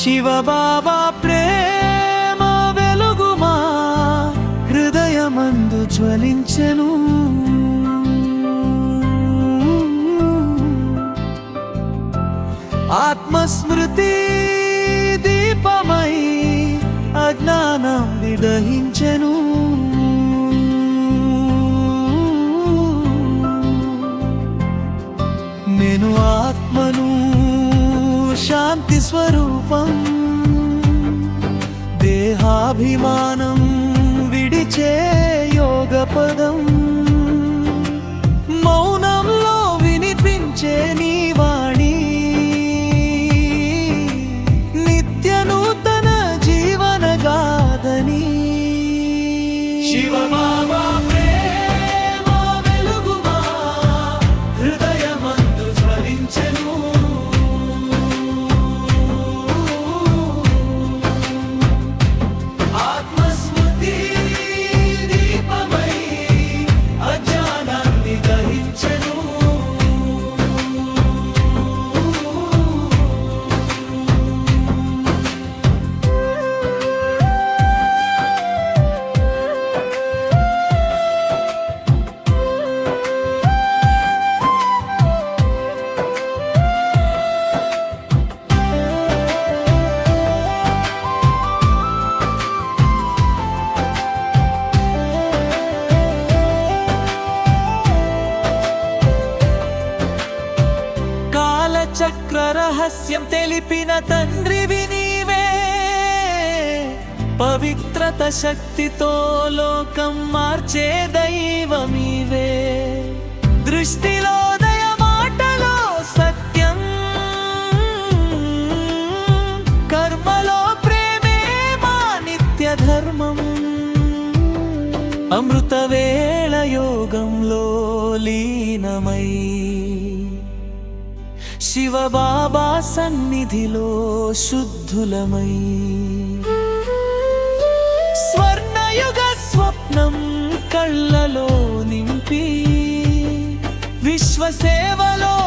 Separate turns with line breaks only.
శివబాబా ప్రేమ వెలుగుమా హృదయమందు జ్వలించెను. ఆత్మస్మృతి దీపమై అజ్ఞానం విదహించెను. శాంతి స్వరూపం దేహాభిమానం విడిచే యోగ పదం మౌనంలో వినిపించే నీ వాణి నిత్య నూతన జీవన గాథని. శివమా కాలచక్ర రహస్యం తెలిపిన తండ్రివి నీవే పవిత్రత శక్తితో లోకం మార్చే దైవమీవే. దృష్టిలో దయ మాటలో సత్యం. కర్మలో ప్రేమే మా నిత్య ధర్మం అమృత వేళ యోగంలో లీనమై శివబాబా సన్నిధిలో శుద్ధులమై. స్వర్ణయుగ స్వప్నం కళ్ళలో నింపి విశ్వసేవలో